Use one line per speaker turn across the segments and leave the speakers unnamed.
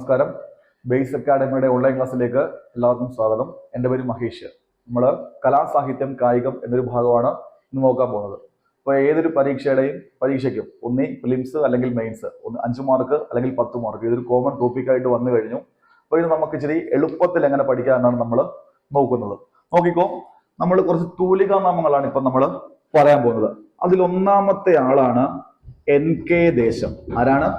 നമസ്കാരം. Base അക്കാഡമിയുടെ online ക്ലാസ്സിലേക്ക് എല്ലാവർക്കും സ്വാഗതം. എന്റെ പേര് മഹേഷ്. നമ്മൾ കലാസാഹിത്യം കായികം എന്നൊരു ഭാഗമാണ് ഇന്ന് നോക്കാൻ പോകുന്നത്. അപ്പോൾ ഏതൊരു പരീക്ഷയുടെയും പരീക്ഷയ്ക്കും ഒന്നി ഫിലിംസ് അല്ലെങ്കിൽ മെയിൻസ് ഒന്ന് അഞ്ച് മാർക്ക് അല്ലെങ്കിൽ പത്ത് മാർക്ക് ഇതൊരു കോമൺ ടോപ്പിക്കായിട്ട് വന്നു കഴിഞ്ഞു. അപ്പോൾ ഇത് നമുക്ക് ഇച്ചിരി എളുപ്പത്തിൽ എങ്ങനെ പഠിക്കാം എന്നാണ് നമ്മൾ നോക്കുന്നത്. നോക്കിക്കോ നമ്മൾ കുറച്ച് തൂലികാ നാമങ്ങളാണ് ഇപ്പം നമ്മൾ പറയാൻ പോകുന്നത്. അതിൽ ഒന്നാമത്തെ ആളാണ് എൻ കെ ദേശം. ആരാണ്?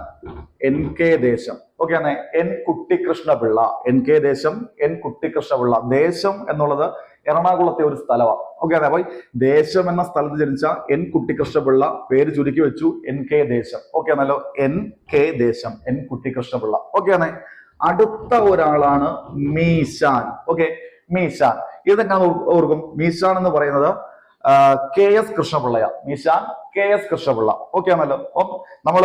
N K Desam. ഓക്കെ ആണേ N Kuttikrishnapillai N K Desam N Kuttikrishnapillai Desam എന്നുള്ളത് എറണാകുളത്തെ ഒരു സ്ഥലമാണ് ഓക്കെ അതെ അപ്പോൾ ദേശം എന്ന സ്ഥലത്ത് ജനിച്ച എൻ കുട്ടിക്കൃഷ്ണപിള്ള പേര് ചുരുക്കി വെച്ചു എൻ കെ ദേശം. ഓക്കെ ആണല്ലോ N K Desam N Kuttikrishnapillai okay ആണേ അടുത്ത ഒരാളാണ് മീശാൻ. ഓക്കെ മീശാൻ. ഇതെങ്ങനെ ഓർക്കും? മീശാൻ എന്ന് പറയുന്നത് K S കൃഷ്ണപിള്ളയാണ് Meeshan K S Krishnapillai. Okay ആണല്ലോ അപ്പം നമ്മൾ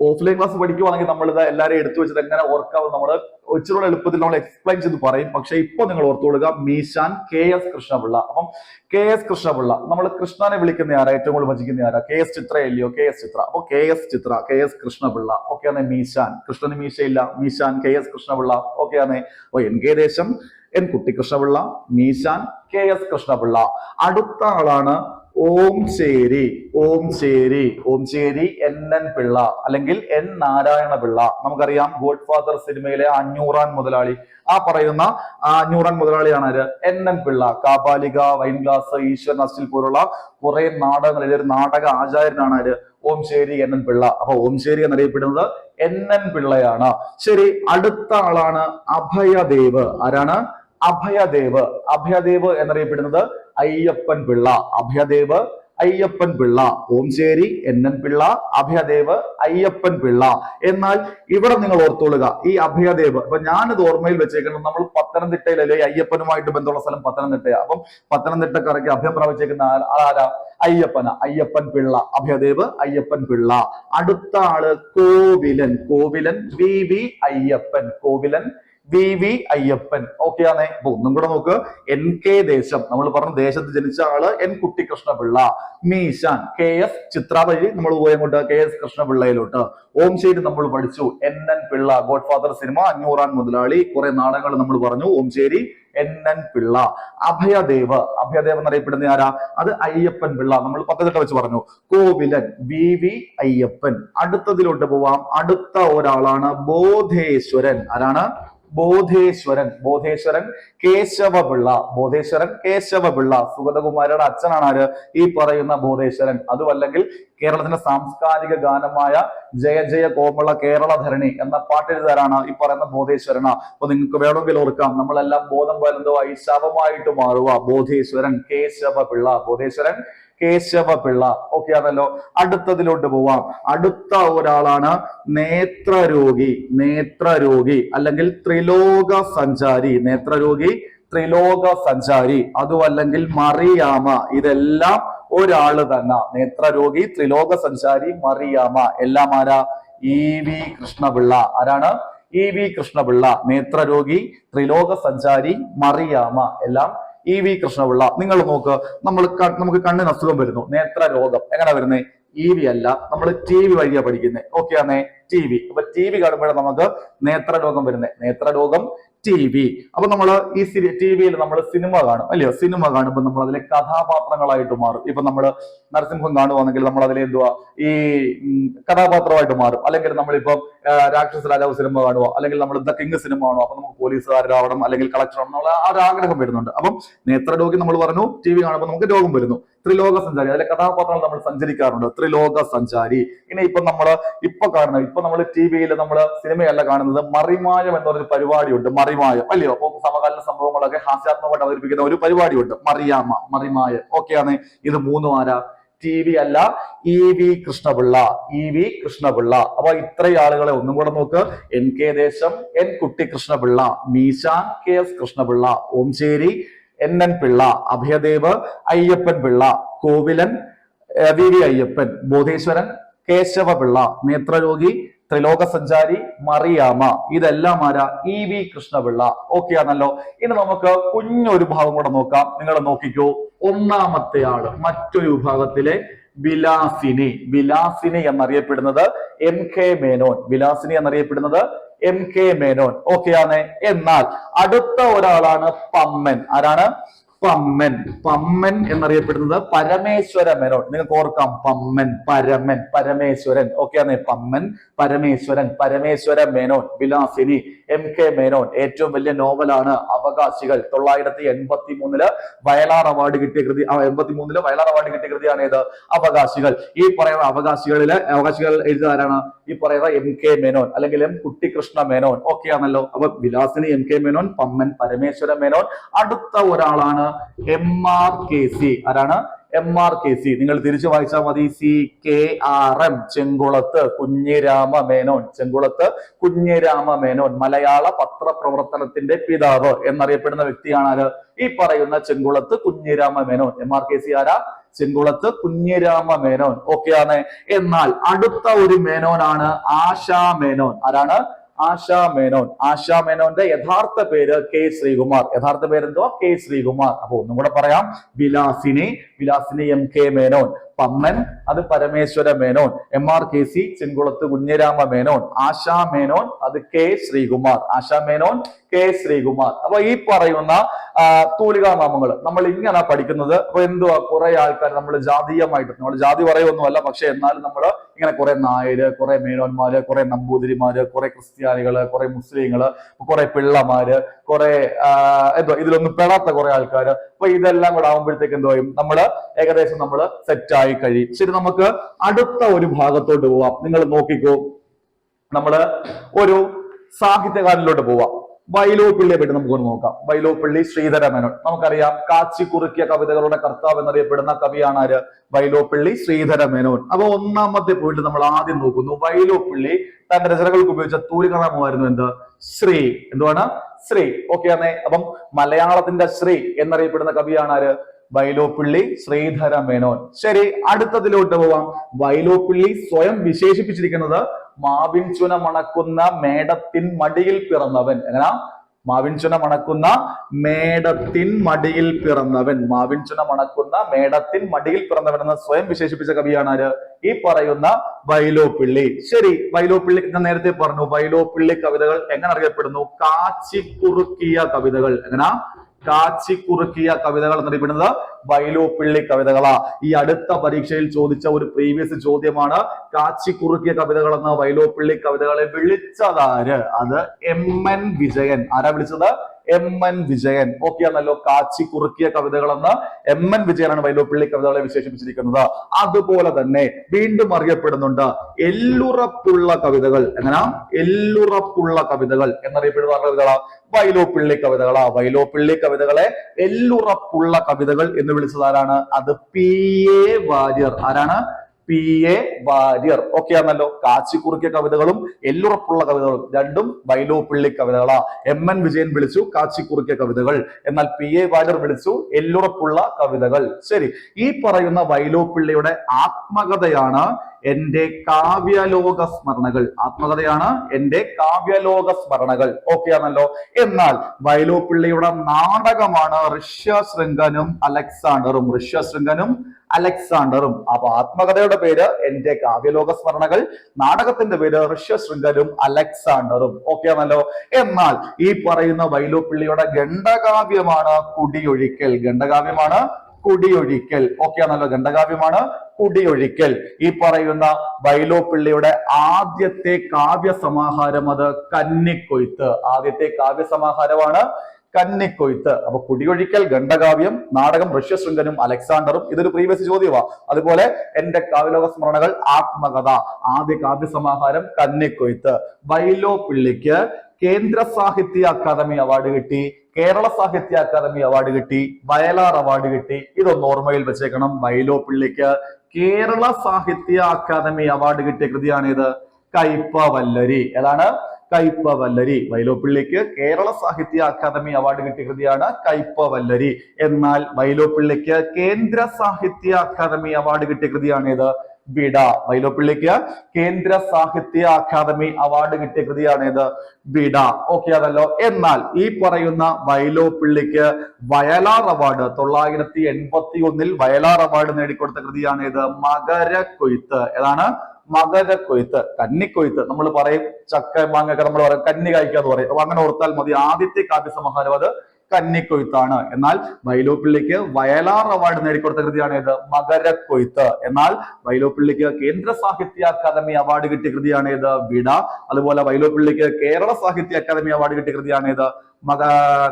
ഓഫ്ലൈൻ ക്ലാസ് പഠിക്കുവാണെങ്കിൽ നമ്മൾ ഇത് എല്ലാവരെയും എടുത്തു വെച്ചത് എങ്ങനെ ഓർക്കാവും നമ്മൾ ഇച്ചിരി എളുപ്പത്തിൽ നമ്മൾ എക്സ്പ്ലെയിൻ ചെയ്ത് പറയും. പക്ഷെ ഇപ്പൊ നിങ്ങൾ ഓർത്തുകൊള്ളുക മീശാൻ കെ എസ് കൃഷ്ണപിള്ള. അപ്പം കെ എസ് കൃഷ്ണപിള്ള നമ്മൾ കൃഷ്ണനെ വിളിക്കുന്ന ആരാ? ഏറ്റവും കൂടുതൽ ഭജിക്കുന്ന ആരാ? കെ എസ് ചിത്ര ഇല്ലയോ കെ എസ് ചിത്ര. അപ്പൊ K S Chithra K S Krishnapillai okay ആണ് മീശാൻ. കൃഷ്ണന് മീശയില്ല Meeshan K S Krishnapillai okay ആണ് O N K Desam N Kuttikrishnapillai Meeshan K S Krishnapillai. അടുത്ത ആളാണ് ഓം ശേരി ഓം ശേരി ഓം ശേരി എൻ എൻ പിള്ള അല്ലെങ്കിൽ എൻ നാരായണ പിള്ള. നമുക്കറിയാം ഗോഡ് ഫാദർ സിനിമയിലെ അഞ്ഞൂറാൻ മുതലാളി. ആ പറയുന്ന അഞ്ഞൂറാൻ മുതലാളിയാണ് ആര്? N N Pillai. Kapalika wine glass ഈശ്വരൻ അസ്റ്റിൽ പോലുള്ള കുറെ നാടകങ്ങളിൽ ഒരു നാടക ആചാര്യനാണ് ആര്? Omcheri N N Pillai. അപ്പൊ ഓം ശേരി എന്നറിയപ്പെടുന്നത് എൻ എൻ പിള്ളയാണ്. ശരി അടുത്ത ആളാണ് അഭയദേവ്. ആരാണ്? അഭയദേവ്. അഭയദേവ് എന്നറിയപ്പെടുന്നത് Ayyappan Pillai Abhayadev Ayyappan Pillai. Omchery N N Pillai Abhayadev Ayyappan Pillai. എന്നാൽ ഇവിടെ നിങ്ങൾ ഓർത്തുകൊള്ളുക ഈ അഭയദേവ് അപ്പൊ ഞാനിത് ഓർമ്മയിൽ വെച്ചേക്കുന്നത് നമ്മൾ പത്തനംതിട്ടയിലല്ലേ അയ്യപ്പനുമായിട്ട് ബന്ധമുള്ള സ്ഥലം പത്തനംതിട്ടയാണ് അപ്പം പത്തനംതിട്ടക്കാരൊക്കെ അഭയം പ്രാപിച്ചേക്കുന്ന ആരാ? അയ്യപ്പന. അയ്യപ്പൻ പിള്ള അഭയദേവ് അയ്യപ്പൻ പിള്ള. അടുത്ത ആൾ Kovilan. Kovilan V V Ayyappan. Kovilan V V Ayyappan. Okay ആണേ. അപ്പൊ ഒന്നും കൂടെ നോക്ക്. എൻ കെ ദേശം. നമ്മൾ പറഞ്ഞ ദേശത്ത് ജനിച്ച ആൾ N Kuttikrishnapillai. Meeshan. K S Chithra വഴി നമ്മൾ പോയി അങ്ങോട്ട് കെ എസ് കൃഷ്ണപിള്ളയിലോട്ട്. ഓം ശേരി നമ്മൾ പഠിച്ചു. N N Pillai. Godfather cinema Anjooran മുതലാളി. കുറെ നാടകങ്ങൾ നമ്മൾ പറഞ്ഞു. Omchery N N Pillai. Abhayadev. Abhayadev എന്നറിയപ്പെടുന്ന ആരാ? അത് അയ്യപ്പൻ പിള്ള. നമ്മൾ പത്തനംതിട്ട വെച്ച് പറഞ്ഞു. കോവിലൻ. V V Ayyappan. അടുത്തതിലോട്ട് പോവാം. അടുത്ത ഒരാളാണ് ബോധേശ്വരൻ. ആരാണ്? ബോധേശ്വരൻ ബോധേശ്വരൻ കേശവപിള്ള ബോധേശ്വരൻ കേശവപിള്ള. സുഗതകുമാരിയുടെ അച്ഛനാണ് ആര് ഈ പറയുന്ന ബോധേശ്വരൻ. അതുമല്ലെങ്കിൽ കേരളത്തിന്റെ സാംസ്കാരിക ഗാനമായ ജയ ജയ കോമള കേരള ധരണി എന്ന പാട്ടെഴുതാരാണ് ഈ പറയുന്ന ബോധേശ്വരന. അപ്പൊ നിങ്ങൾക്ക് വേണമെങ്കിൽ ഓർക്കാം നമ്മളെല്ലാം ബോധം പോലെന്തോ ശവമായിട്ട് മാറുക. ബോധേശ്വരൻ കേശവപിള്ള ബോധേശ്വരൻ കേശവ പിള്ള ഓക്കെ ആണല്ലോ അടുത്തതിലോട്ട് പോവാം. അടുത്ത ഒരാളാണ് നേത്രരോഗി. നേത്രരോഗി അല്ലെങ്കിൽ ത്രിലോക സഞ്ചാരി നേത്രരോഗി ത്രിലോക സഞ്ചാരി അതുമല്ലെങ്കിൽ മറിയാമ. ഇതെല്ലാം ഒരാൾ തന്നെ. നേത്രരോഗി ത്രിലോക സഞ്ചാരി മറിയാമ. എല്ലാം ആരാ? E V Krishnapillai. ആരാണ്? E V Krishnapillai. നേത്രരോഗി ത്രിലോക സഞ്ചാരി മറിയാമ. എല്ലാം ഇ വി കൃഷ്ണപിള്ള നിങ്ങൾ നോക്ക് നമ്മൾ നമുക്ക് കണ്ണിന് അസുഖം വരുന്നു. നേത്ര രോഗം എങ്ങനെ വരുന്നത് ഇ വി അല്ല. നമ്മൾ ടി വി വഴിയാ പഠിക്കുന്നത് ഓക്കെ ആണേ? T V. അപ്പൊ ടി വി കാണുമ്പോഴാണ് നമുക്ക് നേത്രരോഗം വരുന്നത് നേത്രരോഗം ടി വി അപ്പൊ നമ്മൾ ഈ ടി വിയിൽ നമ്മൾ സിനിമ കാണും അല്ലയോ? സിനിമ കാണുമ്പോൾ നമ്മൾ അതിലെ കഥാപാത്രങ്ങളായിട്ട് മാറും. ഇപ്പൊ നമ്മൾ നരസിംഹം കാണുവാണെങ്കിൽ നമ്മൾ അതിലെ എന്തുവാ? ഈ കഥാപാത്രമായിട്ട് മാറും. അല്ലെങ്കിൽ നമ്മളിപ്പം രാക്ഷസ രാജാവ് സിനിമ കാണുക അല്ലെങ്കിൽ നമ്മൾ ദ കിങ് സിനിമ കാണുക അപ്പൊ നമുക്ക് പോലീസുകാരാവണം അല്ലെങ്കിൽ കളക്ടർ ആവണം ആ ഒരു ആഗ്രഹം വരുന്നുണ്ട്. അപ്പം നേത്രരോഗി നമ്മൾ പറഞ്ഞു ടി വി കാണുമ്പോൾ നമുക്ക് രോഗം വരുന്നു. ത്രിലോക സഞ്ചാരി. അതിലെ കഥാപാത്രങ്ങൾ നമ്മൾ സഞ്ചരിക്കാറുണ്ട്. ത്രിലോക സഞ്ചാരി. ഇനി ഇപ്പൊ നമ്മൾ ഇപ്പൊ കാണുന്നത് ഇപ്പൊ നമ്മൾ ടി വിയിൽ നമ്മൾ സിനിമയല്ല കാണുന്നത് മറിമായം എന്ന് പറഞ്ഞൊരു പരിപാടിയുണ്ട്. മറിമായം. അല്ലയോ? അപ്പൊ സമകാലീന സംഭവങ്ങളൊക്കെ ഹാസ്യാത്മകമായിട്ട് അവതരിപ്പിക്കുന്ന ഒരു പരിപാടിയുണ്ട്. മറിയാമ മറിമായം. ഓക്കെയാണ്. ഇത് മൂന്നും ആരാ? ടി വി അല്ല E V Krishnapillai. E V Krishnapillai. അപ്പൊ ഇത്രയും ആളുകളെ ഒന്നും കൂടെ നോക്ക്. എൻ കെ ദേശം N Kutti Krishnapillai Meeshan K S Krishnapillai Omchery N N Pillai Abhayadev Ayyappan Pillai Kovilan V V Ayyappan Bodheswaran Kesava Pillai Nethrarogi Triloka Sanchari Mariyama. ഇതെല്ലാം ആരാ? E V Krishnapillai okay ആണല്ലോ. ഇനി നമുക്ക് കുഞ്ഞൊരു ഭാഗം കൂടെ നോക്കാം. നിങ്ങൾ നോക്കിക്കോ. ഒന്നാമത്തെ ആൾ മറ്റൊരു വിഭാഗത്തിലെ വിലാസിനി. വിലാസിനി എന്നറിയപ്പെടുന്നത് എം കെ മേനോൻ. വിലാസിനി എന്നറിയപ്പെടുന്നത് എം കെ മേനോൻ. ഓക്കെയാണ് എന്നാൽ അടുത്ത ഒരാളാണ് പമ്മൻ. ആരാണ്? പമ്മൻ. പമ്മൻ എന്നറിയപ്പെടുന്നത് പരമേശ്വര മേനോൻ നിങ്ങൾക്ക് ഓർക്കാം. പമ്മൻ പരമൻ പരമേശ്വരൻ. ഓക്കെ ആണേ പമ്മൻ പരമേശ്വരൻ പരമേശ്വര മേനോൻ വിലാസിനി എം കെ മേനോൻ. ഏറ്റവും വലിയ നോവലാണ് അവകാശികൾ. തൊള്ളായിരത്തി എൺപത്തി മൂന്നിൽ വയലാർ അവാർഡ് കിട്ടിയ കൃതി എൺപത്തി മൂന്നിൽ വയലാർ അവാർഡ് കിട്ടിയ കൃതിയാണ് ഏത്? അവകാശികൾ. ഈ പറയുന്ന അവകാശികളിൽ അവകാശികൾ എഴുതാരാണ് ഈ പറയുന്ന എം കെ മേനോൻ അല്ലെങ്കിൽ എം കുട്ടിക്കൃഷ്ണ മേനോൻ. ഓക്കെ ആണല്ലോ. അപ്പൊ വിലാസിനി എം കെ മേനോൻ പമ്മൻ പരമേശ്വര മേനോൻ. അടുത്ത ഒരാളാണ് എം ആർ കെ സി ആരാണ്? എം ആർ കെ സി നിങ്ങൾ തിരിച്ചു വായിച്ചാൽ മതി. C K R M Chenkulathu Kunjirama Menon Chenkulathu Kunjirama Menon മലയാള പത്രപ്രവർത്തനത്തിന്റെ പിതാവ് എന്നറിയപ്പെടുന്ന വ്യക്തിയാണ് ആര്? ഈ പറയുന്ന Chenkulath Kunjirama Menon M R K C ആരാ? ചെങ്കുളത്ത് കുഞ്ഞിരാമ മേനോൻ ആണ് എന്നാൽ അടുത്ത ഒരു മേനോനാണ് ആശാ മേനോൻ ആരാണ്? ആശാ മേനോൻ. ആശാ മേനോന്റെ യഥാർത്ഥ പേര് കെ ശ്രീകുമാർ. യഥാർത്ഥ പേര് എന്തോ കെ ശ്രീകുമാർ. അപ്പൊ ഒന്നും കൂടെ പറയാം. Vilasini. Vilasini M K Menon. Pamman അത് Parameswara Menon. M R K C Chenkulath Kunjirama Menon. Asha Menon അത് കെ ശ്രീകുമാർ. ആശാ മേനോൻ കെ ശ്രീകുമാർ. അപ്പൊ ഈ പറയുന്ന തൂലികാ നാമങ്ങൾ നമ്മൾ ഇങ്ങനെ പഠിക്കുന്നത്. അപ്പൊ എന്തുവാ? കുറെ ആൾക്കാർ നമ്മൾ ജാതീയമായിട്ട് നമ്മൾ ജാതി പറയുമൊന്നുമല്ല പക്ഷെ എന്നാലും നമ്മൾ ഇങ്ങനെ കുറെ നായര് കുറെ മേനോന്മാര് കുറെ നമ്പൂതിരിമാര് കുറെ ക്രിസ്ത്യാനികൾ കുറെ മുസ്ലിങ്ങൾ കുറെ പിള്ളമാര് കുറെ എന്തോ ഇതിലൊന്നും പെടാത്ത കുറെ ആൾക്കാർ അപ്പൊ ഇതെല്ലാം കൂടെ ആകുമ്പോഴത്തേക്ക് എന്തോ നമ്മൾ ഏകദേശം നമ്മൾ സെറ്റ് ആയി കഴിയും. ശരി നമുക്ക് അടുത്ത ഒരു ഭാഗത്തോട്ട് പോവാം. നിങ്ങൾ നോക്കിക്കോ. നമ്മൾ ഒരു സാഹിത്യകാരനിലോട്ട് പോവാം. വൈലോപ്പിള്ളിയെ പറ്റി നമുക്കൊന്ന് നോക്കാം. വൈലോപ്പിള്ളി ശ്രീധര മേനോൻ. നമുക്കറിയാം കാച്ചി കുറുക്കിയ കവിതകളുടെ കർത്താവ് എന്നറിയപ്പെടുന്ന കവിയാണ് ആര്? വൈലോപ്പിള്ളി ശ്രീധര മേനോൻ. അപ്പൊ ഒന്നാമത്തെ പോയിട്ട് നമ്മൾ ആദ്യം നോക്കുന്നു. വൈലോപ്പിള്ളി തന്റെ രചനകൾക്ക് ഉപയോഗിച്ച തൂലികനാമമായിരുന്നു എന്ത്? ശ്രീ. എന്തുവാണ്? ശ്രീ. ഓക്കെ ആണേ അപ്പം മലയാളത്തിന്റെ ശ്രീ എന്നറിയപ്പെടുന്ന കവിയാണ് ആര്? വൈലോപ്പിള്ളി ശ്രീധര മേനോൻ. ശരി അടുത്തതിലോട്ട് പോവാം. വൈലോപ്പിള്ളി സ്വയം വിശേഷിപ്പിച്ചിരിക്കുന്നത് മാവിൻ ചുന മണക്കുന്ന മേടത്തിൻ മടിയിൽ പിറന്നവൻ. എങ്ങനെ? മാവിൻ ചുന മണക്കുന്ന മേടത്തിൻ മടിയിൽ പിറന്നവൻ. മാവിൻ ചുന മണക്കുന്ന മേടത്തിൻ മടിയിൽ പിറന്നവൻ എന്ന് സ്വയം വിശേഷിപ്പിച്ച കവിയാണ് ആര്? ഈ പറയുന്ന വൈലോപ്പിള്ളി. ശരി വൈലോപ്പിള്ളി ഞാൻ നേരത്തെ പറഞ്ഞു. വൈലോപ്പിള്ളി കവിതകൾ എങ്ങനെ അറിയപ്പെടുന്നു? കാച്ചിക്കുറുക്കിയ കവിതകൾ. എങ്ങനാ? കാച്ചിക്കുറുക്കിയ കവിതകൾ എന്നറിയപ്പെടുന്നത് വൈലോപ്പിള്ളി കവിതകളാ. ഈ അടുത്ത പരീക്ഷയിൽ ചോദിച്ച ഒരു പ്രീവിയസ് ചോദ്യമാണ് കാച്ചിക്കുറുക്കിയ കവിതകൾ എന്ന വൈലോപ്പിള്ളി കവിതകളെ വിളിച്ചതാര്? അത് എം എൻ വിജയൻ. ആരാ വിളിച്ചത്? എം എൻ വിജയൻ ഓക്കെ ആണല്ലോ കാച്ചി കുറുക്കിയ കവിതകൾ എന്ന് എം എൻ വിജയനാണ് വൈലോപ്പിള്ളി കവിതകളെ വിശേഷിപ്പിച്ചിരിക്കുന്നത്. അതുപോലെ തന്നെ വീണ്ടും അറിയപ്പെടുന്നുണ്ട് എല്ലുറപ്പുള്ള കവിതകൾ. എങ്ങനെ? എല്ലുറപ്പുള്ള കവിതകൾ എന്നറിയപ്പെടുന്ന കവിതകളാ? വൈലോപ്പിള്ളി കവിതകളാ. വൈലോപ്പിള്ളി കവിതകളെ എല്ലുറപ്പുള്ള കവിതകൾ എന്ന് വിളിച്ചത് ആരാണ്? അത് പി. എ. വാര്യർ. ആരാണ്? പി. എ. വാര്യർ. ഓക്കെ ആണല്ലോ. കാച്ചി കുറുക്കിയ കവിതകളും എല്ലുറപ്പുള്ള കവിതകളും. രണ്ടും വൈലോപ്പിള്ളി കവിതകളാ. എം എൻ വിജയൻ വിളിച്ചു കാച്ചി കുറുക്കിയ കവിതകൾ. എന്നാൽ പി. എ. വാര്യർ വിളിച്ചു എല്ലുറപ്പുള്ള കവിതകൾ. ശരി. ഈ പറയുന്ന വൈലോപ്പിള്ളിയുടെ ആത്മകഥയാണ് എന്റെ കാവ്യലോക സ്മരണകൾ. ആത്മകഥയാണ് എന്റെ കാവ്യലോക സ്മരണകൾ. ഓക്കെ ആണല്ലോ. എന്നാൽ വൈലോപ്പിള്ളിയുടെ നാടകമാണ് ഋഷ്യശൃംഗനും അലക്സാണ്ടറും. ഋഷ്യശൃംഗനും അലക്സാണ്ടറും. അപ്പൊ ആത്മകഥയുടെ പേര് എന്റെ കാവ്യലോക സ്മരണകൾ നാടകത്തിന്റെ പേര് ഋഷ്യശൃംഗനും അലക്സാണ്ടറും. ഓക്കെ ആണല്ലോ? എന്നാൽ ഈ പറയുന്ന വൈലോപ്പിള്ളിയുടെ ഗണ്ഡകാവ്യമാണ് കുടിയൊഴിക്കൽ. ഗണ്ഡകാവ്യമാണ് കുടിയൊഴിക്കൽ. ഓക്കെ ആണല്ലോ? ഗണ്ഡകാവ്യമാണ് കുടിയൊഴിക്കൽ. ഈ പറയുന്ന വൈലോപ്പിള്ളിയുടെ ആദ്യത്തെ കാവ്യ സമാഹാരം അത് കന്നിക്കൊയ്ത്ത്. ആദ്യത്തെ കാവ്യ സമാഹാരമാണ് കന്നിക്കൊയ്ത്ത്. അപ്പൊ കുടിയൊഴിക്കൽ ഖണ്ഡകാവ്യം നാടകം ഋഷ്യശൃംഗനും അലക്സാണ്ടറും ഇതൊരു പ്രീവിയസ് ചോദ്യമാ. അതുപോലെ എന്റെ കാവ്യലോക സ്മരണകൾ ആത്മകഥ ആദ്യ കാവ്യസമാഹാരം സമാഹാരം കന്നിക്കൊയ്ത്ത്. വൈലോപ്പിള്ളിക്ക് കേന്ദ്ര സാഹിത്യ അക്കാദമി അവാർഡ് കിട്ടി കേരള സാഹിത്യ അക്കാദമി അവാർഡ് കിട്ടി വയലാർ അവാർഡ് കിട്ടി. ഇതൊന്ന് ഓർമ്മയിൽ വെച്ചേക്കണം. വൈലോ പിള്ളിക്ക് കേരള സാഹിത്യ അക്കാദമി അവാർഡ് കിട്ടിയ കൃതിയാണ് ഇത് കയ്പവല്ലരി. ഏതാണ്? കയ്പവല്ലരി വൈലോപ്പിള്ളിക്ക് കേരള സാഹിത്യ അക്കാദമി അവാർഡ് കിട്ടിയ കൃതിയാണ് കയ്പവല്ലരി എന്നാൽ വൈലോപ്പിള്ളിക്ക് കേന്ദ്ര സാഹിത്യ അക്കാദമി അവാർഡ് കിട്ടിയ കൃതിയാണ് ഇത് ബിഡ വൈലോപ്പിള്ളിക്ക് കേന്ദ്ര സാഹിത്യ അക്കാദമി അവാർഡ് കിട്ടിയ കൃതിയാണ് ഇത് ബിഡ ഓക്കെ അതല്ലോ. എന്നാൽ ഈ പറയുന്ന വൈലോപ്പിള്ളിക്ക് വയലാർ അവാർഡ് തൊള്ളായിരത്തി എൺപത്തി ഒന്നിൽ വയലാർ അവാർഡ് നേടിക്കൊടുത്ത കൃതിയാണ് ഇത് മകരക്കൊയ്ത്ത്. ഏതാണ്? മകരക്കൊയ്ത്ത് കന്നിക്കൊയ്ത്ത് നമ്മൾ പറയും. ചക്ക മാങ്ങ ഒക്കെ നമ്മൾ പറയും. കന്നി കഴിക്കാന്ന് പറയും. അപ്പൊ അങ്ങനെ ഓർത്താൽ മതി. ആദ്യത്തെ കാവ്യ സമാഹാരം അത് കന്നിക്കൊയ്ത്താണ്. എന്നാൽ വൈലോപ്പിള്ളിക്ക് വയലാർ അവാർഡ് നേടിക്കൊടുത്ത കൃതിയാണ് ഏത്? മകരക്കൊയ്ത്ത് എന്നാൽ വൈലോപ്പിള്ളിക്ക് കേന്ദ്ര സാഹിത്യ അക്കാദമി അവാർഡ് കിട്ടിയ കൃതിയാണ് ഏത്? വിട. അതുപോലെ വൈലോപ്പിള്ളിക്ക് കേരള സാഹിത്യ അക്കാദമി അവാർഡ് കിട്ടിയ കൃതിയാണ് ഏത്? മക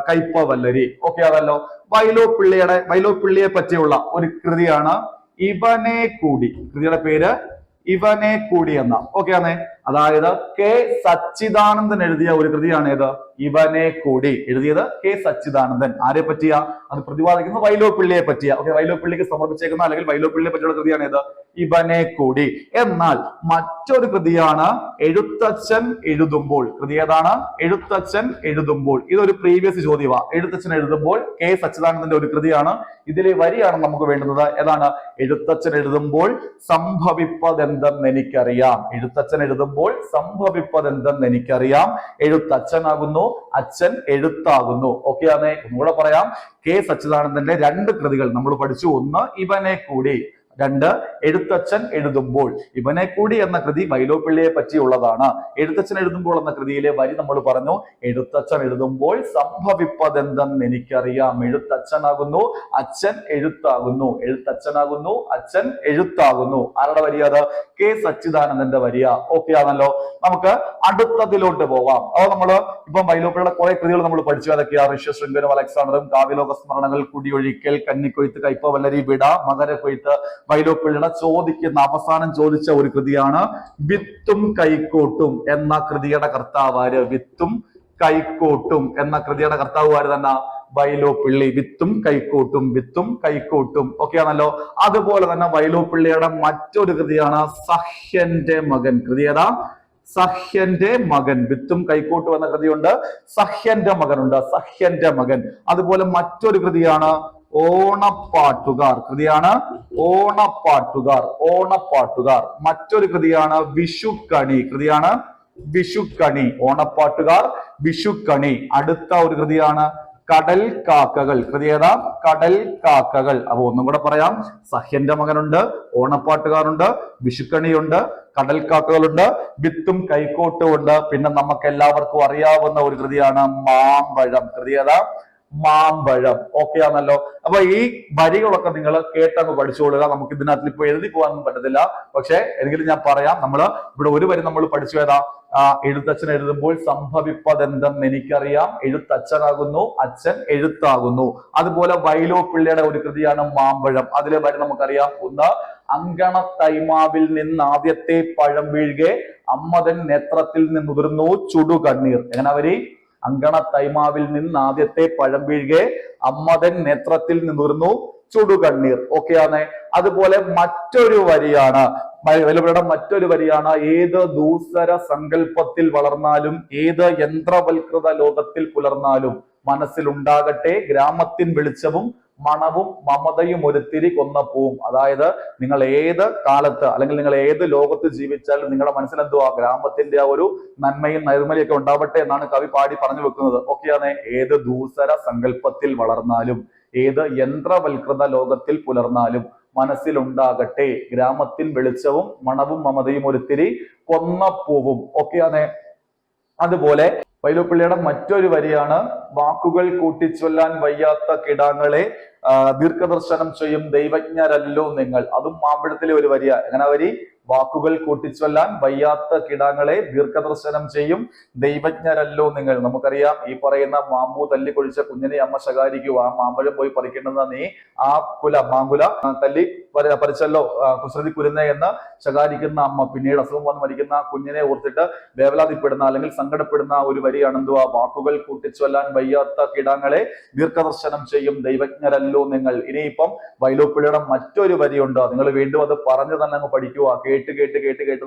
കയ്പവല്ലരി. ഓക്കെ അതല്ലോ. വൈലോപ്പിള്ളിയുടെ വൈലോപ്പിള്ളിയെ പറ്റിയുള്ള ഒരു കൃതിയാണ് ഇവനെ കൂടി. കൃതിയുടെ പേര് ഇവനെ കൂടി എന്ന. ഓക്കെ ആണേ അതായത് കെ സച്ചിദാനന്ദൻ എഴുതിയ ഒരു കൃതിയാണ് ഏത്? ഇവനെ കൂടി. എഴുതിയത് കെ സച്ചിദാനന്ദൻ. ആരെ പറ്റിയ? അത് പ്രതിപാദിക്കുന്നത് വൈലോപ്പിള്ളിയെ പറ്റിയ. ഓക്കെ വൈലോപ്പിള്ളിക്ക് സമർപ്പിച്ചേക്കുന്ന അല്ലെങ്കിൽ വൈലോപ്പിള്ളിയെ പറ്റിയുള്ള കൃതിയാണ് ഏത്? ഇവനെ കൂടി. എന്നാൽ മറ്റൊരു കൃതിയാണ് എഴുത്തച്ഛൻ എഴുതുമ്പോൾ. കൃതി ഏതാണ്? എഴുത്തച്ഛൻ എഴുതുമ്പോൾ. ഇതൊരു പ്രീവിയസ് ചോദ്യമാ. എഴുത്തച്ഛൻ എഴുതുമ്പോൾ കെ സച്ചിദാനന്ദന്റെ ഒരു കൃതിയാണ്. ഇതിലെ വരിയാണ് നമുക്ക് വേണ്ടുന്നത്. ഏതാണ്? എഴുത്തച്ഛൻ എഴുതുമ്പോൾ സംഭവിപ്പതെന്തെന്ന് എനിക്കറിയാം. എഴുത്തച്ഛൻ എഴുതുമ്പോൾ സംഭവിപ്പതെന്തെന്ന് എനിക്കറിയാം. എഴുത്തച്ഛനാകുന്നു അച്ഛൻ എഴുത്താകുന്നു. ഓക്കെ ആണേ? ഒന്നുകൂടെ പറയാം. കെ. സച്ചിദാനന്ദന്റെ രണ്ട് കൃതികൾ നമ്മൾ പഠിച്ചു. ഒന്ന് ഇവനെ കൂടി. രണ്ട് എഴുത്തച്ഛൻ എഴുതുമ്പോൾ. ഇവനെ കൂടി എന്ന കൃതി മൈലോപ്പിള്ളിയെ പറ്റിയുള്ളതാണ്. എഴുത്തച്ഛൻ എഴുതുമ്പോൾ എന്ന കൃതിയിലെ വരി നമ്മൾ പറഞ്ഞു എഴുത്തച്ഛൻ എഴുതുമ്പോൾ സംഭവിപ്പതെന്തെന്ന് എനിക്കറിയാം. എഴുത്തച്ഛനാകുന്നു അച്ഛൻ എഴുത്താകുന്നു. എഴുത്തച്ഛനാകുന്നു അച്ഛൻ എഴുത്താകുന്നു. ആരുടെ വരിയ അത്? കെ സച്ചിദാനന്ദന്റെ വരിയ. ഓക്കെ ആണല്ലോ. നമുക്ക് അടുത്തതിലോട്ട് പോവാം. അപ്പൊ നമ്മൾ ഇപ്പൊ മൈലോപ്പിള്ളിയുടെ കുറെ കൃതികൾ നമ്മൾ പഠിച്ചു. അതൊക്കെയാ ഋഷ്യശൃംഗനും അലക്സാണ്ടറും കാവ്യലോക സ്മരണകൾ കുടിയൊഴിക്കൽ കന്നിക്കൊയ്ത്ത് കയ്പവല്ലരി വിട മകര മകരക്കൊയ്ത്ത് വൈലോപ്പിള്ളിയുടെ ചോദിക്കുന്ന അവസാനം ചോദിച്ച ഒരു കൃതിയാണ് വിത്തും കൈക്കോട്ടും എന്ന കൃതിയുടെ കർത്താവ് ആര്? വിത്തും കൈക്കോട്ടും എന്ന കൃതിയുടെ കർത്താവ് ആര് തന്നെ? വൈലോപ്പിള്ളി. വിത്തും കൈക്കോട്ടും വിത്തും കൈക്കോട്ടും. ഒക്കെ ആണല്ലോ. അതുപോലെ തന്നെ വൈലോപ്പിള്ളിയുടെ മറ്റൊരു കൃതിയാണ് സഹ്യന്റെ മകൻ. കൃതി ഏതാ? സഹ്യന്റെ മകൻ. വിത്തും കൈക്കോട്ടും എന്ന കൃതിയുണ്ട്. സഹ്യന്റെ മകനുണ്ട്. സഹ്യന്റെ മകൻ. അതുപോലെ മറ്റൊരു കൃതിയാണ് ഓണപ്പാട്ടുകാർ. കൃതിയാണ് ഓണപ്പാട്ടുകാർ. ഓണപ്പാട്ടുകാർ. മറ്റൊരു കൃതിയാണ് വിഷുക്കണി. കൃതിയാണ് വിഷുക്കണി. ഓണപ്പാട്ടുകാർ വിഷുക്കണി. അടുത്ത ഒരു കൃതിയാണ് കടൽ കാക്കകൾ കൃതി ഏതാ? കടൽ കാക്കകൾ അപ്പൊ ഒന്നും കൂടെ പറയാം. സഹ്യന്റെ മകനുണ്ട് ഓണപ്പാട്ടുകാരുണ്ട് വിഷുക്കണിയുണ്ട് കടൽ കാക്കകളുണ്ട് വിത്തും കൈക്കോട്ടും ഉണ്ട്. പിന്നെ നമുക്ക് എല്ലാവർക്കും അറിയാവുന്ന ഒരു കൃതിയാണ് മാമ്പഴം. കൃതി ഏതാ? മാമ്പഴം. ഓക്കെ ആണല്ലോ. അപ്പൊ ഈ വരികളൊക്കെ നിങ്ങൾ കേട്ടങ്ങ് പഠിച്ചുകൊള്ളുക നമുക്ക് ഇതിനകത്ത് ഇപ്പൊ എഴുതി പോകാനൊന്നും പറ്റത്തില്ല. പക്ഷെ എങ്കിലും ഞാൻ പറയാം. നമ്മൾ ഇവിടെ ഒരു വരി നമ്മൾ പഠിച്ചു ഏതാ? എഴുത്തച്ഛൻ എഴുതുമ്പോൾ സംഭവിപ്പതെന്തെന്ന് എനിക്കറിയാം. എഴുത്തച്ഛനാകുന്നു അച്ഛൻ എഴുത്താകുന്നു. അതുപോലെ വൈലോ പിള്ളയുടെ ഒരു കൃതിയാണ് മാമ്പഴം. അതിലെ വരി നമുക്കറിയാം. ഒന്ന് അങ്കണ തൈമാവിൽ നിന്ന് ആദ്യത്തെ പഴം വീഴുകെ അമ്മതൻ നേത്രത്തിൽ നിന്നുതിർന്നു ചുടുകണ്ണീർ. എങ്ങനെ അവർ അങ്കണ തൈമാവിൽ നിന്ന് ആദ്യത്തെ പഴം വീഴുകെ അമ്മതൻ നേത്രത്തിൽ നിന്നുതിർന്നു ചുടുകണ്ണീർ. ഓക്കെയാണ് അതുപോലെ മറ്റൊരു വരിയാണ്. വലുവരുടെ മറ്റൊരു വരിയാണ്. ഏത് ദൂസര സങ്കല്പത്തിൽ വളർന്നാലും ഏത് യന്ത്രവൽകൃത ലോകത്തിൽ പുലർന്നാലും മനസ്സിലുണ്ടാകട്ടെ ഗ്രാമത്തിൻ വെളിച്ചവും മണവും മമതയും ഒരുത്തിരി കൊന്നപ്പൂവും അതായത് നിങ്ങൾ ഏത് കാലത്ത് അല്ലെങ്കിൽ നിങ്ങൾ ഏത് ലോകത്ത് ജീവിച്ചാലും നിങ്ങളുടെ മനസ്സിൽ ഗ്രാമത്തിന്റെ ആ ഒരു നന്മയും നൈർമല്യൊക്കെ ഉണ്ടാവട്ടെ എന്നാണ് കവി പാടി പറഞ്ഞു വെക്കുന്നത്. ഓക്കെയാണ് ഏത് ദൂസര സങ്കല്പത്തിൽ വളർന്നാലും ഏത് യന്ത്രവൽകൃത ലോകത്തിൽ പുലർന്നാലും മനസ്സിലുണ്ടാകട്ടെ. ഗ്രാമത്തിൽ വെളിച്ചവും മണവും മമതയും ഒരുത്തിരി കൊന്നപ്പൂവും ഒക്കെയാണ് അതുപോലെ വൈലോപ്പിള്ളിയുടെ മറ്റൊരു വരിയാണ് വാക്കുകൾ കൂട്ടിച്ചൊല്ലാൻ വയ്യാത്ത കിടാങ്ങളെ ദീർഘദർശനം ചെയ്യും ദൈവജ്ഞരല്ലോ നിങ്ങൾ. അതും മാമ്പഴത്തിലെ ഒരു വരിയ. എങ്ങനെ വരി? വാക്കുകൾ കൂട്ടിച്ചൊല്ലാൻ വയ്യാത്ത കിടാങ്ങളെ ദീർഘദർശനം ചെയ്യും ദൈവജ്ഞരല്ലോ നിങ്ങൾ. നമുക്കറിയാം ഈ പറയുന്ന മാമ്പു തല്ലി കൊഴിച്ച കുഞ്ഞിനെ അമ്മ ശകാരിക്കുക ആ മാമ്പഴം പോയി പറിക്കേണ്ടുന്ന നീ ആ കുല മാങ്കുല തല്ലി ആ, കുസൃതി കുരുന്ന എന്ന് ശകാരിക്കുന്ന അമ്മ. പിന്നീട് അസുഖം വന്ന് മരിക്കുന്ന കുഞ്ഞിനെ ഓർത്തിട്ട് വേവലാതിപ്പെടുന്ന അല്ലെങ്കിൽ സങ്കടപ്പെടുന്ന ഒരു വരിയാണ് എന്തുവാ വാക്കുകൾ കൂട്ടിച്ചൊല്ലാൻ വയ്യാത്ത കിടാങ്ങളെ ദീർഘദർശനം ചെയ്യും ദൈവജ്ഞരല്ലോ നിങ്ങൾ. ഇനിയിപ്പം വൈലോപ്പിള്ളിയുടെ മറ്റൊരു വരിയുണ്ട്. നിങ്ങൾ വീണ്ടും അത് പറഞ്ഞു തന്നെ അങ്ങ് പഠിക്കുക. കേട്ട് കേട്ട് കേട്ട് കേട്ട്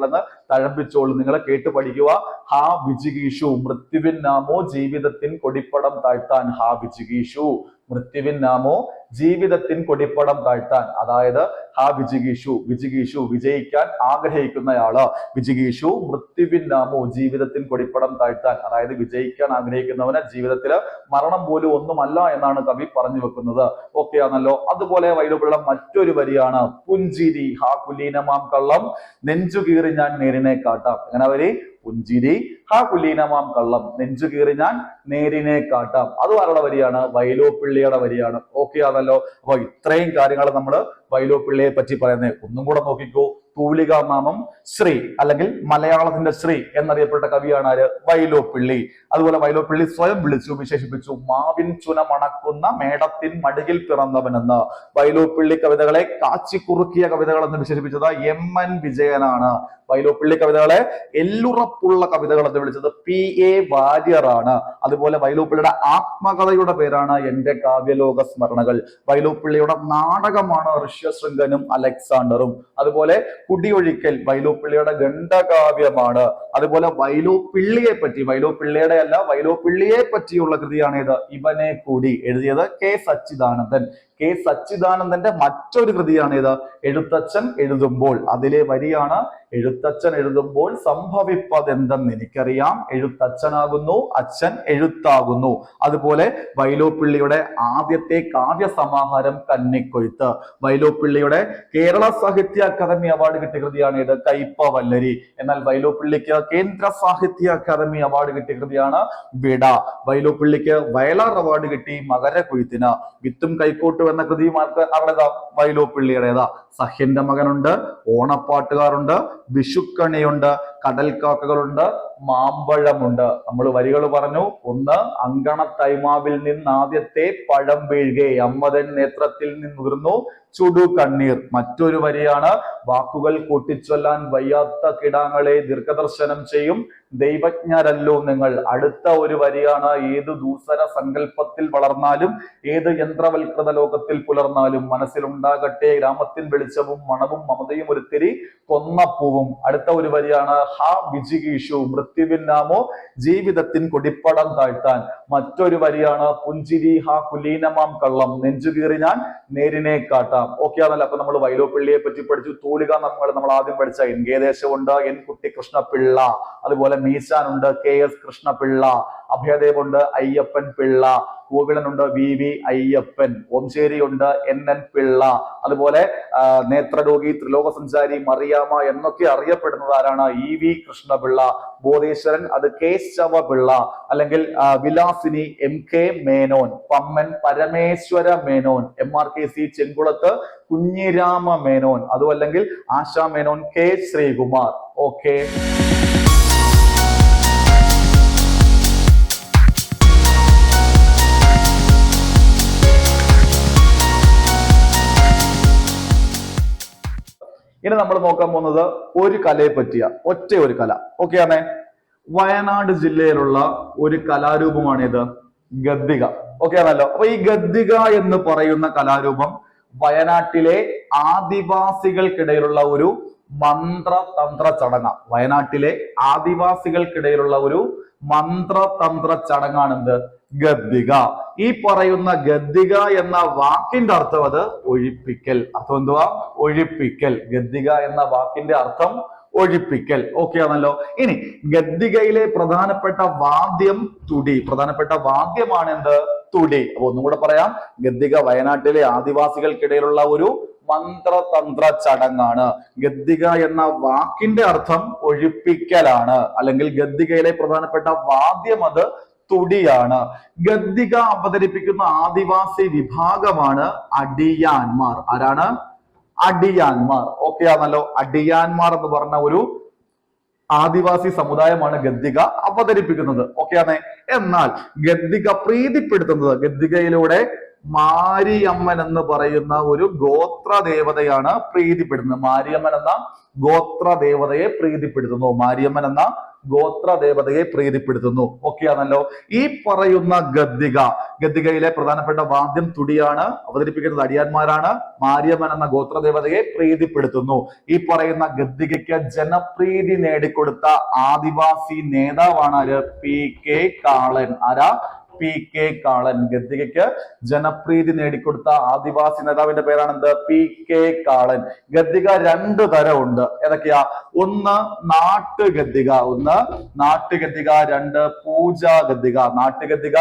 തഴമ്പിച്ചോളൂ. നിങ്ങൾ കേട്ട് പഠിക്കുക. ഹാ വിജിഗീഷു മൃത്യുവിൻ നാമോ ജീവിതത്തിൻ കൊടിപ്പടം താഴ്ത്താൻ ഹാ വിജിഗീഷു മൃത്യുവിൻ നാമോ ജീവിതത്തിൻ കൊടിപ്പടം താഴ്ത്താൻ. അതായത് ഹാ വിജിഗീഷു വിജിഗീഷു വിജയിക്കാൻ ആഗ്രഹിക്കുന്നയാൾ. വിജിഗീഷു മൃത്യുവിൻ നാമോ ജീവിതത്തിൻ കൊടിപ്പടം താഴ്ത്താൻ. അതായത് വിജയിക്കാൻ ആഗ്രഹിക്കുന്നവന് ജീവിതത്തിൽ മരണം പോലും ഒന്നുമല്ല എന്നാണ് കവി പറഞ്ഞു വെക്കുന്നത്. ഓക്കെ ആണല്ലോ? അതുപോലെ വൈലോപ്പിള്ള മറ്റൊരു വരിയാണ്. പുഞ്ചിരി ഹാ കുലീനമാം കള്ളം നെഞ്ചു കീറി ഞാൻ നേരിനെ കാട്ടാം. അങ്ങനെ വരി? പുഞ്ചിരി. ഹാ കുലീനമാം കള്ളം. നെഞ്ചു കീറി ഞാൻ നേരിനെ കാട്ടാം. അത് ആരുടെ വരിയാണ്? വൈലോപ്പിള്ളിയുടെ വരിയാണ്. ഓക്കെ ആണല്ലോ. അപ്പൊ ഇത്രയും കാര്യങ്ങൾ നമ്മൾ വൈലോപ്പിള്ളിയെ പറ്റി പറയുന്നത് ഒന്നും കൂടെ നോക്കിക്കോ. തൂലികാനാമം ശ്രീ അല്ലെങ്കിൽ മലയാളത്തിന്റെ ശ്രീ എന്നറിയപ്പെട്ട കവിയാണ് ആര്? വൈലോപ്പിള്ളി. അതുപോലെ വൈലോപ്പിള്ളി സ്വയം വിളിച്ചു വിശേഷിപ്പിച്ചു മാവിൻ ചുന മണക്കുന്ന മേടത്തിൻ മടിയിൽ പിറന്നവനെന്ന്. വൈലോപ്പിള്ളി കവിതകളെ കാച്ചിക്കുറുക്കിയ കവിതകൾ എന്ന് വിശേഷിപ്പിച്ചത് എം. എൻ. വിജയനാണ്. വൈലോപ്പിള്ളി കവിതകളെ എല്ലുറപ്പുള്ള കവിതകൾ എന്ന് വിളിച്ചത് പി. എ. വാര്യറാണ് അതുപോലെ വൈലോപ്പിള്ളിയുടെ ആത്മകഥയുടെ പേരാണ് എന്റെ കാവ്യലോക സ്മരണകൾ. വൈലോപ്പിള്ളിയുടെ നാടകമാണ് ഋഷ്യശൃംഗനും അലക്സാണ്ടറും. അതുപോലെ കുടിയൊഴിക്കൽ വൈലോപ്പിള്ളിയുടെ ഖണ്ഡകാവ്യമാണ്. അതുപോലെ വൈലോപ്പിള്ളിയെ പറ്റി വൈലോപ്പിള്ളിയുടെ അല്ല വൈലോപ്പിള്ളിയെ പറ്റിയുള്ള കൃതിയാണ് ഇത് ഇവനെ കൂടി എഴുതിയത് കെ. സച്ചിദാനന്ദൻ. കെ സച്ചിദാനന്ദന്റെ മറ്റൊരു കൃതിയാണ് ഇത്. എഴുത്തച്ഛൻ എഴുതുമ്പോൾ. അതിലെ വരിയാണ് എഴുത്തച്ഛൻ എഴുതുമ്പോൾ സംഭവിപ്പതെന്തെന്ന് എനിക്കറിയാം. എഴുത്തച്ഛനാകുന്നു അച്ഛൻ എഴുത്താകുന്നു. അതുപോലെ വൈലോപ്പിള്ളിയുടെ ആദ്യത്തെ കാവ്യസമാഹാരം കന്നിക്കൊയ്ത്ത്. വൈലോപ്പിള്ളിയുടെ കേരള സാഹിത്യ അക്കാദമി അവാർഡ് കിട്ടിയ കൃതിയാണ് ഇത് കൈപ്പവല്ലരി എന്നാൽ വൈലോപ്പിള്ളിക്ക് കേന്ദ്ര സാഹിത്യ അക്കാദമി അവാർഡ് കിട്ടിയ കൃതിയാണ് വിട. വൈലോപ്പിള്ളിക്ക് വയലാർ അവാർഡ് കിട്ടി മകരക്കൊയ്ത്തിന് വിത്തും കൈക്കോട്ടും എന്ന കൃതിയും ആർക്ക് ആരുടേതാ വൈലോപ്പിള്ളിയുടേതാ. സഹ്യന്റെ മകനുണ്ട് ഓണപ്പാട്ടുകാരുണ്ട് വിഷുക്കണിയുണ്ട് കടൽക്കാക്കകളുണ്ട് മാമ്പഴമുണ്ട്. നമ്മൾ വരികൾ പറഞ്ഞു. ഒന്ന് അങ്കണ തൈമാവിൽ നിന്ന് ആദ്യത്തെ പഴം വീഴുകെ. അമ്മതൻ നേത്രത്തിൽ നിന്നുതിർന്നു ചുടു കണ്ണീർ. മറ്റൊരു വരിയാണ് വാക്കുകൾ കൂട്ടിച്ചൊല്ലാൻ വയ്യാത്ത കിടാങ്ങളെ ദീർഘദർശനം ചെയ്യും. ദൈവജ്ഞരല്ലോ നിങ്ങൾ. അടുത്ത ഒരു വരിയാണ് ഏത് ദൂസര സങ്കല്പത്തിൽ വളർന്നാലും ഏത് യന്ത്രവൽകൃത ലോകത്തിൽ പുലർന്നാലും. മനസ്സിലുണ്ടാകട്ടെ ഗ്രാമത്തിൻ വെളിച്ചവും മണവും മമതയും ഒരുത്തിരി കൊന്നപ്പൂവും അടുത്ത ഒരു വരിയാണ് ഹാ വിജിഗീഷു മൃത്യുവിൻ നാമോ ജീവിതത്തിൻ കൊടിപ്പടം താഴ്ത്താൻ. മറ്റൊരു വരിയാണ് പുഞ്ചിരി ഹാ കുലീനമാം കള്ളം നെഞ്ചുകീറി ഞാൻ നേരിനെ കാട്ടാം. ഓക്കെ ആണല്ലോ അപ്പൊ നമ്മൾ വൈലോപ്പിള്ളിയെ പറ്റി പഠിച്ചു. തൂലിക നമ്മൾ നമ്മൾ ആദ്യം പഠിച്ച N K ദേശമുണ്ട് N Kutti Krishnapillai അതുപോലെ മീശാനുണ്ട് കെ എസ് കൃഷ്ണപിള്ള അഭയദേവുണ്ട് അയ്യപ്പൻ പിള്ള കോവിലനുണ്ട് വി. വി. അയ്യപ്പൻ ഓംശേരി ഉണ്ട് എൻ. എൻ. പിള്ള. അതുപോലെ നേത്രരോഗി ത്രിലോക സഞ്ചാരി മറിയാമ എന്നൊക്കെ അറിയപ്പെടുന്നത് ആരാണ്? ഇ. വി. കൃഷ്ണപിള്ള ബോധേശ്വരൻ അത് കേശവ പിള്ള അല്ലെങ്കിൽ Vilasini M. K. Menon Pamman Parameswara Menon M. R. K. C. Chenkulath Kunjirama Menon അതും അല്ലെങ്കിൽ ആശാ മേനോൻ കെ. ശ്രീകുമാർ. ഓക്കെ. ഇനി നമ്മൾ നോക്കാൻ പോകുന്നത് ഒരു കലയെ പറ്റിയ ഒറ്റ ഒരു കല. ഓക്കെ ആണേ? വയനാട് ജില്ലയിലുള്ള ഒരു കലാരൂപമാണിത്. ഗദ്ദിക. ഓക്കെ ആണല്ലോ? അപ്പൊ ഈ ഗദ്ദിക എന്ന് പറയുന്ന കലാരൂപം വയനാട്ടിലെ ആദിവാസികൾക്കിടയിലുള്ള ഒരു മന്ത്രതന്ത്ര ചടങ്ങ. വയനാട്ടിലെ ആദിവാസികൾക്കിടയിലുള്ള ഒരു മന്ത്രതന്ത്ര ചടങ്ങാണ് എന്ത് ഗദ്ദിക. ഈ പറയുന്ന ഗദ്ദിക എന്ന വാക്കിന്റെ അർത്ഥം അത് ഒഴിപ്പിക്കൽ. അർത്ഥം എന്തുവാ? ഒഴിപ്പിക്കൽ. ഗദ്ദിക എന്ന വാക്കിന്റെ അർത്ഥം ഒഴിപ്പിക്കൽ. ഓക്കെ ആണല്ലോ? ഇനി ഗദ്ദികയിലെ പ്രധാനപ്പെട്ട വാദ്യം തുടി. പ്രധാനപ്പെട്ട വാദ്യമാണ് എന്ത്? തുടി. അപ്പൊ ഒന്നും കൂടെ പറയാം. ഗദ്ദിക വയനാട്ടിലെ ആദിവാസികൾക്കിടയിലുള്ള ഒരു മന്ത്രതന്ത്ര ചടങ്ങാണ്. ഗദ്ദിക എന്ന വാക്കിന്റെ അർത്ഥം ഒഴിപ്പിക്കലാണ്. അല്ലെങ്കിൽ ഗദ്ദികയിലെ പ്രധാനപ്പെട്ട വാദ്യം അത് തുടിയാണ്. ഗദ്ദിക അവതരിപ്പിക്കുന്ന ആദിവാസി വിഭാഗമാണ് അടിയാൻമാർ ആരാണ്? അടിയാൻമാർ ഓക്കെ ആണല്ലോ. അടിയാൻമാർ എന്ന് പറഞ്ഞ ഒരു ആദിവാസി സമുദായമാണ് ഗദ്ദിക അവതരിപ്പിക്കുന്നത്. ഓക്കെ ആണേ? എന്നാൽ ഗദ്ദിക പ്രീതിപ്പെടുത്തുന്നത് ഗദ്ദികയിലൂടെ മാരിയമ്മൻ എന്ന് പറയുന്ന ഒരു ഗോത്ര ദേവതയാണ് പ്രീതിപ്പെടുന്നത്. മാരിയമ്മൻ എന്ന ഗോത്ര ദേവതയെ പ്രീതിപ്പെടുത്തുന്നു. മാരിയമ്മൻ എന്ന ഗോത്ര ദേവതയെ പ്രീതിപ്പെടുത്തുന്നു. ഓക്കെ ആണല്ലോ ഈ പറയുന്ന ഗദ്ദിക. ഗദ്ദികയിലെ പ്രധാനപ്പെട്ട വാദ്യം തുടിയാണ്. അവതരിപ്പിക്കുന്നത് അടിയാന്മാരാണ്. മാരിയമ്മൻ എന്ന ഗോത്ര ദേവതയെ പ്രീതിപ്പെടുത്തുന്നു. ഈ പറയുന്ന ഗദ്ദികയ്ക്ക് ജനപ്രീതി നേടിക്കൊടുത്ത ആദിവാസി നേതാവാണ് ആര്? പി. കെ. കാളൻ. ആരാ? പി കെ കാളൻ. ഗദ്ദികയ്ക്ക് ജനപ്രീതി നേടിക്കൊടുത്ത ആദിവാസി നേതാവിന്റെ പേരാണ് എന്ത് പി കെ കാളൻ. ഗദ്ദിക രണ്ട് തരമുണ്ട്. ഏതൊക്കെയാ? ഒന്ന് നാട്ടുഗദ്ദിക ഒന്ന് നാട്ടുഗദ്ദിക രണ്ട് പൂജാ ഗദ്ദിക നാട്ടുഗദ്ദിക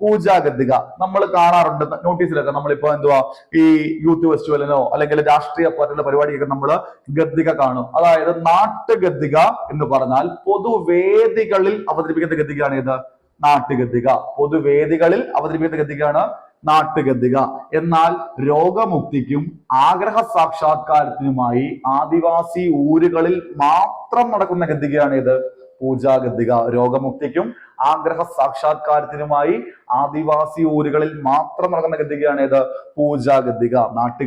പൂജാ ഗദ്ദിക നമ്മൾ കാണാറുണ്ട് നോട്ടീസിലൊക്കെ. നമ്മളിപ്പോ എന്തുവാ? ഈ യൂത്ത് ഫെസ്റ്റിവലിനോ അല്ലെങ്കിൽ രാഷ്ട്രീയ പാർട്ടിയുടെ പരിപാടിയൊക്കെ നമ്മൾ ഗദ്ദിക കാണും. അതായത് നാട്ടുഗദ്ദിക എന്ന് പറഞ്ഞാൽ പൊതുവേദികളിൽ അവതരിപ്പിക്കുന്ന ഗദ്ദികയാണ് ഇത് നാട്ടുഗദ്ദിക. പൊതുവേദികളിൽ അവതരിപ്പിക്കുന്ന ഗദ്ദികയാണ് നാട്ടുഗദ്ദിക. എന്നാൽ രോഗമുക്തിക്കും ആഗ്രഹ സാക്ഷാത്കാരത്തിനുമായി ആദിവാസി ഊരുകളിൽ മാത്രം നടക്കുന്ന ഗതികയാണ് ഇത് പൂജാഗതിക രോഗമുക്തിക്കും ആഗ്രഹ സാക്ഷാത്കാരത്തിനുമായി ആദിവാസി ഊരുകളിൽ മാത്രം നടക്കുന്ന ഗതികയാണ് ഇത് പൂജാഗതിക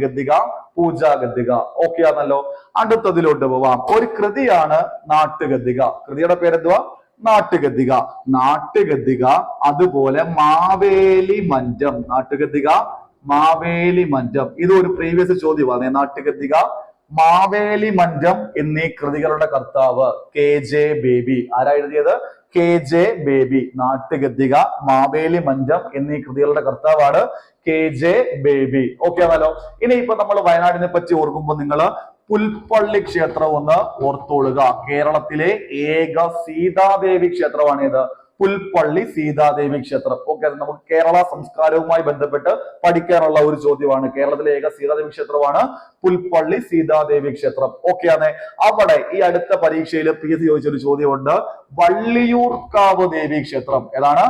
ഗദ്ദിക. പൂജാഗതിക പൂജാ ഓക്കെ ആണല്ലോ അടുത്തതിലോട്ട് പോവാം. ഒരു കൃതിയാണ് നാട്ടുഗദ്ദിക. കൃതിയുടെ പേരെന്തുവാ? നാട്ടുഗദ്ദിക നാട്ടുഗദ്ദിക അതുപോലെ മാവേലി മഞ്ചം നാട്ടുഗദ്ദിക മാവേലി മഞ്ചം. ഇത് ഒരു പ്രീവിയസ് ചോദ്യമാണ്. നാട്ടുഗദ്ദിക മാവേലി മഞ്ചം എന്നീ കൃതികളുടെ കർത്താവ് കെ ജെ ബേബി. ആരാ എഴുതിയത്? K J Baby. നാട്ടുഗദ്ദിക മാവേലി മഞ്ചം എന്നീ കൃതികളുടെ കർത്താവാണ് കെ ജെ ബേബി. ഓക്കെ ആണല്ലോ. ഇനി ഇപ്പൊ നമ്മൾ വയനാടിനെ പറ്റി ഓർക്കുമ്പോൾ നിങ്ങൾ പുൽപ്പള്ളി ക്ഷേത്രം ഒന്ന് ഓർത്തോളുക. കേരളത്തിലെ ഏക സീതാദേവി ക്ഷേത്രമാണ് ഇത് പുൽപ്പള്ളി സീതാദേവി ക്ഷേത്രം. ഓക്കെ നമുക്ക് കേരള സംസ്കാരവുമായി ബന്ധപ്പെട്ട് പഠിക്കാനുള്ള ഒരു ചോദ്യമാണ്. കേരളത്തിലെ ഏക സീതാദേവി ക്ഷേത്രമാണ് പുൽപ്പള്ളി സീതാദേവി ക്ഷേത്രം. ഓക്കെ ആണ്. അവിടെ ഈ അടുത്ത പരീക്ഷയിൽ പി എസ് ചോദിച്ച ഒരു ചോദ്യമുണ്ട്. വള്ളിയൂർക്കാവ് ദേവി ക്ഷേത്രം. ഏതാണ്?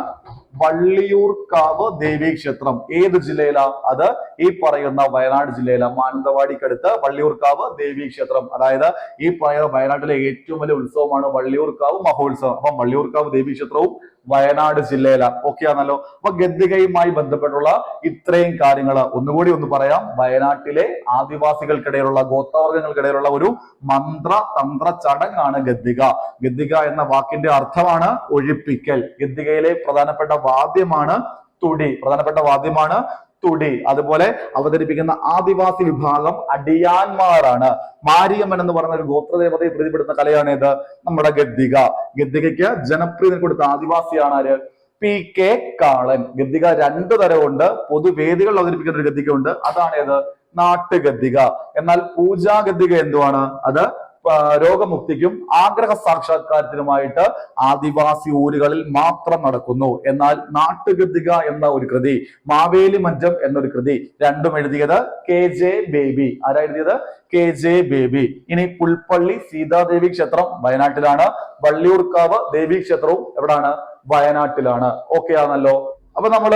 വള്ളിയൂർക്കാവ് ദേവീക്ഷേത്രം. ഏത് ജില്ലയിലാ അത്? ഈ പറയുന്ന വയനാട് ജില്ലയിലെ മാനന്തവാടിക്കടുത്ത് വള്ളിയൂർക്കാവ് ദേവി ക്ഷേത്രം അതായത് ഈ പറയുന്ന വയനാട്ടിലെ ഏറ്റവും വലിയ ഉത്സവമാണ് വള്ളിയൂർക്കാവ് മഹോത്സവം. അപ്പം വള്ളിയൂർക്കാവ് ദേവി ക്ഷേത്രവും വയനാട് ജില്ലയിലാണ് ഓക്കെ ആണല്ലോ? അപ്പൊ ഗദ്ദികയുമായി ബന്ധപ്പെട്ടുള്ള ഇത്രയും കാര്യങ്ങൾ ഒന്നുകൂടി ഒന്ന് പറയാം. വയനാട്ടിലെ ആദിവാസികൾക്കിടയിലുള്ള ഗോത്രവർഗങ്ങൾക്കിടയിലുള്ള ഒരു മന്ത്ര തന്ത്ര ചടങ്ങാണ് ഗദ്ദിക. ഗദ്ദിക എന്ന വാക്കിന്റെ അർത്ഥമാണ് ഒഴിപ്പിക്കൽ. ഗദ്ദികയിലെ പ്രധാനപ്പെട്ട വാദ്യമാണ് തുടി. പ്രധാനപ്പെട്ട വാദ്യമാണ് തുടി. അതുപോലെ അവതരിപ്പിക്കുന്ന ആദിവാസി വിഭാഗം അടിയാന്മാരാണ്. മാരിയമ്മൻ എന്ന് പറയുന്ന ഒരു ഗോത്രദേവതയെ പ്രീതിപ്പെടുന്ന കലയാണ് ഇത്. നമ്മുടെ ഗദ്ദിക. ഗദ്ദികയ്ക്ക് ജനപ്രീതി കൊടുത്ത ആദിവാസിയാണ് ആര്? പി കെ കാളൻ. ഗദ്ദിക രണ്ടു തരമുണ്ട് പൊതുവേദികളിൽ അവതരിപ്പിക്കുന്ന ഒരു ഗദ്ദികയുണ്ട്. അതാണ് ഏത് നാട്ടുഗദ്ദിക. എന്നാൽ പൂജാഗദ്ദിക എന്തുവാണ്? അത് രോഗമുക്തിക്കും ആഗ്രഹ സാക്ഷാത്കാരത്തിനുമായിട്ട് ആദിവാസി ഊരുകളിൽ മാത്രം നടക്കുന്നു. എന്നാൽ നാട്ടുകൃതിക എന്ന ഒരു കൃതി മാവേലി മഞ്ചം എന്നൊരു കൃതി രണ്ടും എഴുതിയത് കെ ജെ ബേബി. ആരാ എഴുതിയത്? K J Baby. ഇനി പുൽപ്പള്ളി സീതാദേവി ക്ഷേത്രം വയനാട്ടിലാണ്. വള്ളിയൂർക്കാവ് ദേവി ക്ഷേത്രവും എവിടാണ്? വയനാട്ടിലാണ്. ഓക്കെ ആണല്ലോ. അപ്പൊ നമ്മൾ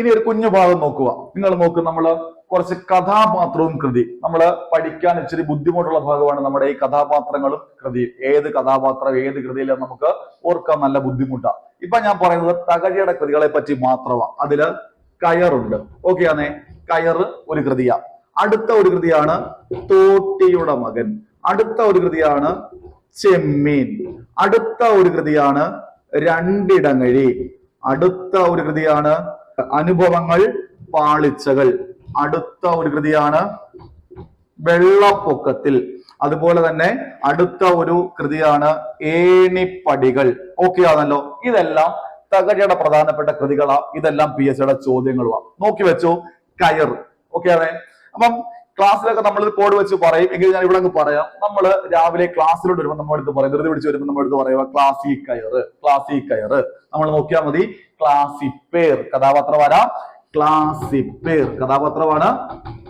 ഇനി ഒരു കുഞ്ഞു ഭാഗം നോക്കുക. നിങ്ങൾ നോക്ക് നമ്മൾ. കുറച്ച് കഥാപാത്രവും കൃതി. നമ്മൾ പഠിക്കാൻ ഇച്ചിരി ബുദ്ധിമുട്ടുള്ള ഭാഗമാണ് നമ്മുടെ ഈ കഥാപാത്രങ്ങളും കൃതി ഏത് കഥാപാത്രം ഏത് കൃതിയിലും നമുക്ക് ഓർക്കാൻ നല്ല ബുദ്ധിമുട്ടാണ് ഇപ്പൊ ഞാൻ പറയുന്നത് തകഴിയുടെ കൃതികളെ പറ്റി മാത്രമാണ് അതിൽ കയറുണ്ട്. ഓക്കെ ആണേ കയറ് ഒരു കൃതിയാ. അടുത്ത ഒരു കൃതിയാണ് തോട്ടിയുടെ മകൻ. അടുത്ത ഒരു കൃതിയാണ് ചെമ്മീൻ. അടുത്ത ഒരു കൃതിയാണ് രണ്ടിടങ്ങഴി. അടുത്ത ഒരു കൃതിയാണ് അനുഭവങ്ങൾ പാളിച്ചകൾ. അടുത്ത ഒരു കൃതിയാണ് വെള്ളപ്പൊക്കത്തിൽ. അതുപോലെ തന്നെ അടുത്ത ഒരു കൃതിയാണ് ഏണിപ്പടികൾ. ഓക്കെ ആണല്ലോ. ഇതെല്ലാം തകഴിയുടെ പ്രധാനപ്പെട്ട കൃതികളാ. ഇതെല്ലാം പി എസ് സിയുടെ ചോദ്യങ്ങളുമാണ് നോക്കി വെച്ചു. കയർ. ഓക്കെ ആണേ? അപ്പം ക്ലാസ്സിലൊക്കെ നമ്മൾ കോഡ് വെച്ച് പറയും. എങ്കിൽ ഞാൻ ഇവിടെ അങ്ങ് പറയാം. നമ്മൾ രാവിലെ ക്ലാസ്സിലോട്ട് വരുമ്പോൾ നമ്മൾ എടുത്ത് പറയും. ധൃതി പിടിച്ച് വരുമ്പോൾ നമ്മൾ എടുത്ത് പറയുക ക്ലാസ്സി കയർ ക്ലാസ്സി കയർ. നമ്മൾ നോക്കിയാൽ മതി. ക്ലാസിപ്പേർ കഥാപാത്രം വരാം ക്ലാസിപ്പേർ കഥാപാത്രമാണ്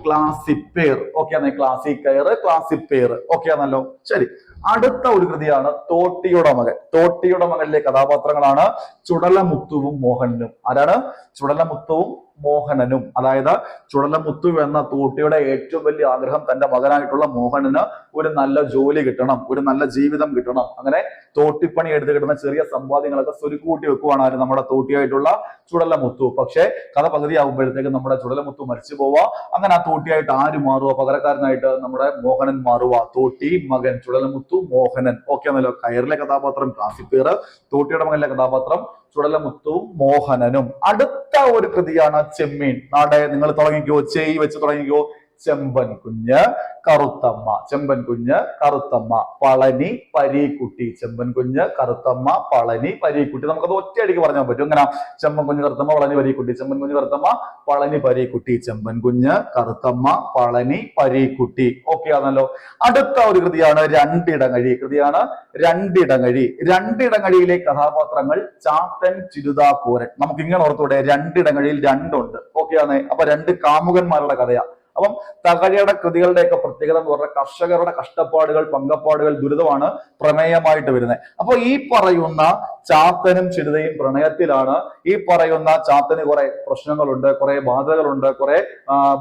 ക്ലാസിപ്പേർ ഓക്കെ ആണ് ക്ലാസി കയറ് ക്ലാസിപ്പേർ ഓക്കെ ആണല്ലോ. ശരി. അടുത്ത ഒരു കൃതിയാണ് തോട്ടിയുടെ മകൻ. തോട്ടിയുടെ മകനിലെ കഥാപാത്രങ്ങളാണ് ചുടലമുത്തുവും മോഹനും. ആരാണ്? ചുടലമുത്തുവും മോഹനനും അതായത് ചുടലമുത്തു എന്ന തോട്ടിയുടെ ഏറ്റവും വലിയ ആഗ്രഹം തന്റെ മകനായിട്ടുള്ള മോഹനന് ഒരു നല്ല ജോലി കിട്ടണം ഒരു നല്ല ജീവിതം കിട്ടണം. അങ്ങനെ തോട്ടിപ്പണി എടുത്ത് കിട്ടുന്ന ചെറിയ സമ്പാദ്യങ്ങളൊക്കെ സ്വരുക്കൂട്ടി വെക്കുവാണ് ആര് നമ്മുടെ തോട്ടിയായിട്ടുള്ള ചുടലമുത്തു. പക്ഷേ കഥ പകുതിയാകുമ്പോഴത്തേക്ക് നമ്മുടെ ചുടലമുത്തു മരിച്ചു പോവാ അങ്ങനെ ആ തോട്ടിയായിട്ട് ആര് മാറുക പകരക്കാരനായിട്ട് നമ്മുടെ മോഹനൻ മാറുക തോട്ടി മകൻ ചുടലമുത്തു മോഹനൻ. ഓക്കെ ആണല്ലോ കയറിലെ കഥാപാത്രം കാസിപ്പേർ തോട്ടിയുടെ മകനിലെ കഥാപാത്രം ചുടലമുത്തുവും മോഹനനും. അടുത്ത ഒരു കൃതിയാണ് ചെമ്മീൻ. നാടെ നിങ്ങൾ തുടങ്ങിക്കോ ചെയ് വെച്ച് തുടങ്ങിക്കോ. ചെമ്പൻ കുഞ്ഞ് കറുത്തമ്മ. ചെമ്പൻ കുഞ്ഞ് കറുത്തമ്മ. പളനി പരീക്കുട്ടി. ചെമ്പൻ കുഞ്ഞ് കറുത്തമ്മ പളനി പരീക്കുട്ടി. നമുക്കത് ഒറ്റയടിക്ക് പറഞ്ഞാൽ പറ്റും. എങ്ങനെ? ചെമ്പൻ കുഞ്ഞ് കറുത്തമ്മ പളനി പരീക്കുട്ടി. ചെമ്പൻ കുഞ്ഞ് കറുത്തമ്മ പളനി പരീക്കുട്ടി. ചെമ്പൻ കുഞ്ഞ് കറുത്തമ്മ പളനി പരീക്കുട്ടി. ഓക്കെ ആണല്ലോ. അടുത്ത ഒരു കൃതിയാണ് രണ്ടിടങ്ങഴി. കൃതിയാണ് രണ്ടിടങ്ങഴി. രണ്ടിടങ്ങഴിയിലെ കഥാപാത്രങ്ങൾ ചാത്തൻ ചിരുതാക്കൂരൻ നമുക്ക് ഇങ്ങനെ ഓർത്തൂടെ? രണ്ടിടങ്ങഴിയിൽ രണ്ടുണ്ട്. ഓക്കെ ആണ്. അപ്പൊ രണ്ട് കാമുകന്മാരുടെ കഥയാ. അപ്പം തകഴിയുടെ കൃതികളുടെയൊക്കെ പ്രത്യേകത എന്ന് പറഞ്ഞാൽ കർഷകരുടെ കഷ്ടപ്പാടുകൾ പങ്കപ്പാടുകൾ ദുരിതമാണ് പ്രമേയമായിട്ട് വരുന്നത്. അപ്പൊ ഈ പറയുന്ന ചാത്തനും ചിരുതയും പ്രണയത്തിലാണ് ഈ പറയുന്ന ചാത്തന് കുറെ പ്രശ്നങ്ങളുണ്ട് കുറെ ബാധകളുണ്ട് കുറെ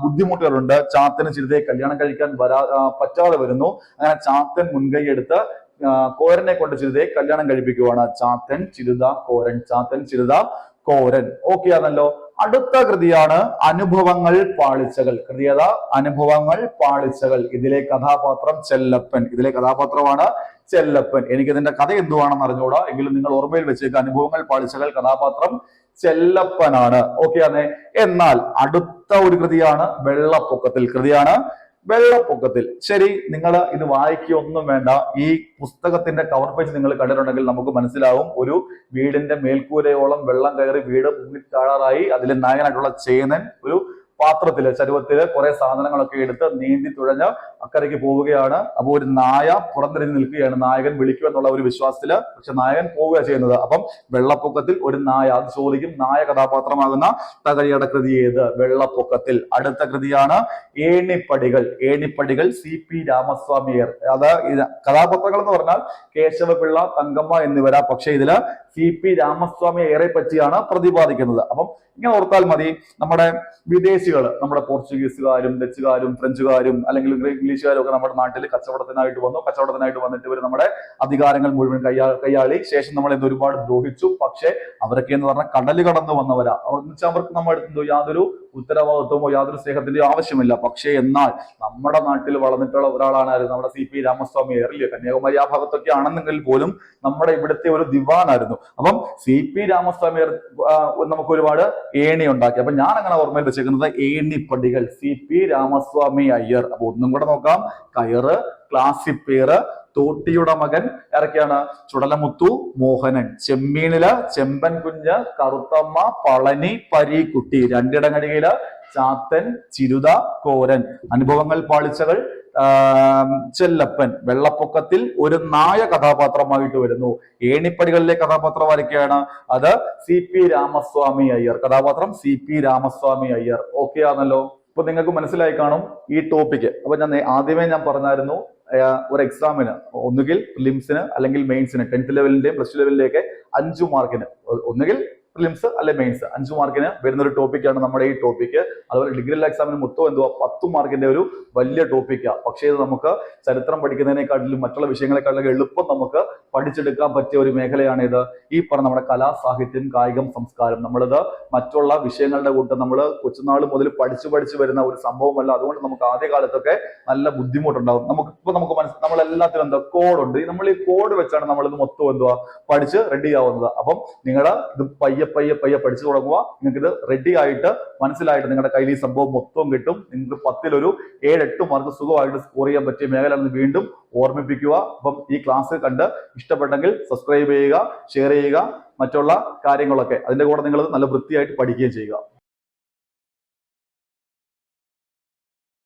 ബുദ്ധിമുട്ടുകളുണ്ട്. ചാത്തന് ചിരുതയെ കല്യാണം കഴിക്കാൻ വരാ പറ്റാതെ വരുന്നു. അങ്ങനെ ചാത്തൻ മുൻകൈ എടുത്ത് കോരനെ കൊണ്ട് ചിരുതയെ കല്യാണം കഴിപ്പിക്കുവാണ്. ചാത്തൻ ചിരുത കോരൻ ചാത്തൻ ചിരുത കോരൻ. ഓക്കെ ആണല്ലോ? അടുത്ത കൃതിയാണ് അനുഭവങ്ങൾ പാളിച്ചകൾ. കൃതിയത അനുഭവങ്ങൾ പാളിച്ചകൾ. ഇതിലെ കഥാപാത്രം ചെല്ലപ്പൻ. ഇതിലെ കഥാപാത്രമാണ് ചെല്ലപ്പൻ. എനിക്ക് ഇതിന്റെ കഥ എന്തുവാണെന്ന് അറിഞ്ഞുകൂടാ? എങ്കിലും നിങ്ങൾ ഓർമ്മയിൽ വെച്ചേക്ക് അനുഭവങ്ങൾ പാളിച്ചകൾ കഥാപാത്രം ചെല്ലപ്പനാണ്. ഓക്കെ ആണേ എന്നാൽ അടുത്ത ഒരു കൃതിയാണ് വെള്ളപ്പൊക്കത്തിൽ. കൃതിയാണ് വെള്ളപ്പൊക്കത്തിൽ. ശരി നിങ്ങൾ ഇത് വായിക്കൊന്നും വേണ്ട. ഈ പുസ്തകത്തിന്റെ കവർ പേജ് നിങ്ങൾ കണ്ടിട്ടുണ്ടെങ്കിൽ നമുക്ക് മനസ്സിലാവും. ഒരു വീടിന്റെ മേൽക്കൂരയോളം വെള്ളം കയറി വീട് മുങ്ങിത്താഴാറായി അതിൽ നായകനായിട്ടുള്ള ചേനൻ ഒരു പാത്രത്തിൽ ചരുവത്തിൽ കുറെ സാധനങ്ങളൊക്കെ എടുത്ത് നീന്തി തുഴഞ്ഞ് അക്കരയ്ക്ക് പോവുകയാണ്. അപ്പോൾ ഒരു നായ പുറന്തിരിഞ്ഞ് നിൽക്കുകയാണ്. നായകൻ വിളിക്കും എന്നുള്ള ഒരു വിശ്വാസത്തിൽ പക്ഷെ നായകൻ പോവുക ചെയ്യുന്നത്. അപ്പം വെള്ളപ്പൊക്കത്തിൽ ഒരു നായ അത് ചോദിക്കും നായ കഥാപാത്രമാകുന്ന തകഴിയുടെ കൃതി ഏത്? വെള്ളപ്പൊക്കത്തിൽ. അടുത്ത കൃതിയാണ് ഏണിപ്പടികൾ. ഏണിപ്പടികൾ സി പി രാമസ്വാമിയർ. അത് കഥാപാത്രങ്ങൾ എന്ന് പറഞ്ഞാൽ കേശവപിള്ള തങ്കമ്മ എന്നിവരാ. പക്ഷെ ഇതിൽ സി പി രാമസ്വാമി ഏറെ പറ്റിയാണ് പ്രതിപാദിക്കുന്നത്. അപ്പം ഇങ്ങനെ ഓർത്താൽ മതി നമ്മുടെ വിദേശികൾ നമ്മുടെ പോർച്ചുഗീസുകാരും ഡച്ചുകാരും ഫ്രഞ്ചുകാരും അല്ലെങ്കിൽ ഇംഗ്ലീഷുകാരും ഒക്കെ നമ്മുടെ നാട്ടിൽ കച്ചവടത്തിനായിട്ട് വന്നു. കച്ചവടത്തിനായിട്ട് വന്നിട്ട് ഇവർ നമ്മുടെ അധികാരങ്ങൾ മുഴുവൻ കൈയാ കൈയാളി ശേഷം നമ്മളെ ഇന്ന് ഒരുപാട് ദ്രോഹിച്ചു. പക്ഷെ അവരൊക്കെ എന്ന് പറഞ്ഞാൽ കടൽ കടന്നു വന്നവരാ. എന്ന് വെച്ചാൽ അവർക്ക് നമ്മുടെ യാതൊരു ഉത്തരവാദിത്വമോ യാതൊരു സ്നേഹത്തിന്റെയോ ആവശ്യമില്ല. പക്ഷേ എന്നാൽ നമ്മുടെ നാട്ടിൽ വളർന്നിട്ടുള്ള ഒരാളാണ്? നമ്മുടെ സി പി രാമസ്വാമി ഏറില്ല കന്യാകുമാരി ആ ഭാഗത്തൊക്കെ ആണെന്നെങ്കിൽ പോലും നമ്മുടെ ഇവിടുത്തെ ഒരു ദിവാനായിരുന്നു. അപ്പം സി പി രാമസ്വാമി നമുക്ക് ഒരുപാട് ഏണി ഉണ്ടാക്കി. അപ്പൊ ഞാൻ അങ്ങനെ ഓർമ്മയിൽ വെച്ചേക്കുന്നത് ഏണിപ്പടികൾ. C P Ramaswamy Iyer. അപ്പൊ ഒന്നും കൂടെ നോക്കാം. കയറ് ക്ലാസിപ്പേറ് തോട്ടിയുടെ മകൻ ഇറക്കിയാണ് ചുടലമുത്തു മോഹനൻ. ചെമ്മീനില ചെമ്പൻ കുഞ്ഞ് കറുത്തമ്മ പളനി പരീക്കുട്ടി. രണ്ടിടങ്ങടിയിൽ ചാത്തൻ ചിരുത കോരൻ. അനുഭവങ്ങൾ പാളിച്ചകൾ ചെല്ലപ്പൻ. വെള്ളപ്പൊക്കത്തിൽ ഒരു നായ കഥാപാത്രമായിട്ട് വരുന്നു. ഏണിപ്പടികളിലെ കഥാപാത്രം ആരൊക്കെയാണ്? അത് സി പി രാമസ്വാമി അയ്യർ. കഥാപാത്രം C P Ramaswamy Iyer. Okay ആണല്ലോ? ഇപ്പൊ നിങ്ങൾക്ക് മനസ്സിലായി കാണും ഈ ടോപ്പിക്ക് അപ്പൊ ഞാൻ ആദ്യമേ ഞാൻ പറഞ്ഞായിരുന്നു ഒരു എക്സാമിന് ഒന്നുകിൽ പ്രിലിംസിന് അല്ലെങ്കിൽ മെയിൻസിന് ടെൻത്ത് ലെവലിന്റെയും പ്ലസ് ടു ലെവലിന്റെയൊക്കെ അഞ്ചു മാർക്കിന് ഒന്നുകിൽ പ്രിലിംസ് അല്ലെ മെയിൻസ് അഞ്ച് മാർക്കിന് വരുന്ന ഒരു ടോപ്പിക്കാണ് നമ്മുടെ ഈ ടോപ്പിക്ക് അതുപോലെ ഡിഗ്രി എക്സാമിന് മൊത്തം എന്തുവാ പത്ത് മാർക്കിന്റെ ഒരു വലിയ ടോപ്പിക്കാണ് പക്ഷേ ഇത് നമുക്ക് ചരിത്രം പഠിക്കുന്നതിനെക്കാട്ടിലും മറ്റുള്ള വിഷയങ്ങളെക്കാട്ടിലും എളുപ്പം നമുക്ക് പഠിച്ചെടുക്കാൻ പറ്റിയ ഒരു മേഖലയാണ് ഇത്. ഈ പറഞ്ഞ നമ്മുടെ കലാ സാഹിത്യം കായികം സംസ്കാരം നമ്മളിത് മറ്റുള്ള വിഷയങ്ങളുടെ കൂട്ടം നമ്മൾ കൊച്ചുനാൾ മുതൽ പഠിച്ചു പഠിച്ചു വരുന്ന ഒരു സംഭവമല്ല. അതുകൊണ്ട് നമുക്ക് ആദ്യ കാലത്തൊക്കെ നല്ല ബുദ്ധിമുട്ടുണ്ടാവും. നമുക്ക് ഇപ്പൊ നമുക്ക് മനസ്സിൽ നമ്മളെല്ലാത്തിനും എന്താ കോഡുണ്ട് നമ്മൾ ഈ കോഡ് വെച്ചാണ് നമ്മൾ ഇത് മൊത്തം എന്തുവാ പഠിച്ച് റെഡി ആവുന്നത്. അപ്പം നിങ്ങളുടെ ഇത് പയ്യെ പയ്യെ പയ്യെ പയ്യെ പഠിച്ചു തുടങ്ങുക. നിങ്ങൾക്ക് ഇത് റെഡി ആയിട്ട് മനസ്സിലായിട്ട് നിങ്ങളുടെ കയ്യിൽ ഈ സംഭവം മൊത്തം കിട്ടും. നിങ്ങൾക്ക് പത്തിലൊരു ഏഴെട്ട് മാർക്ക് സുഖമായിട്ട് സ്കോർ ചെയ്യാൻ പറ്റിയ മേഖലയാണെന്ന് വീണ്ടും ഓർമ്മിപ്പിക്കുക. അപ്പം ഈ ക്ലാസ് കണ്ട് ഇഷ്ടപ്പെട്ടെങ്കിൽ സബ്സ്ക്രൈബ് ചെയ്യുക ഷെയർ ചെയ്യുക മറ്റുള്ള കാര്യങ്ങളൊക്കെ. അതിന്റെ കൂടെ നിങ്ങൾ നല്ല വൃത്തിയായിട്ട് പഠിക്കുകയും ചെയ്യുക.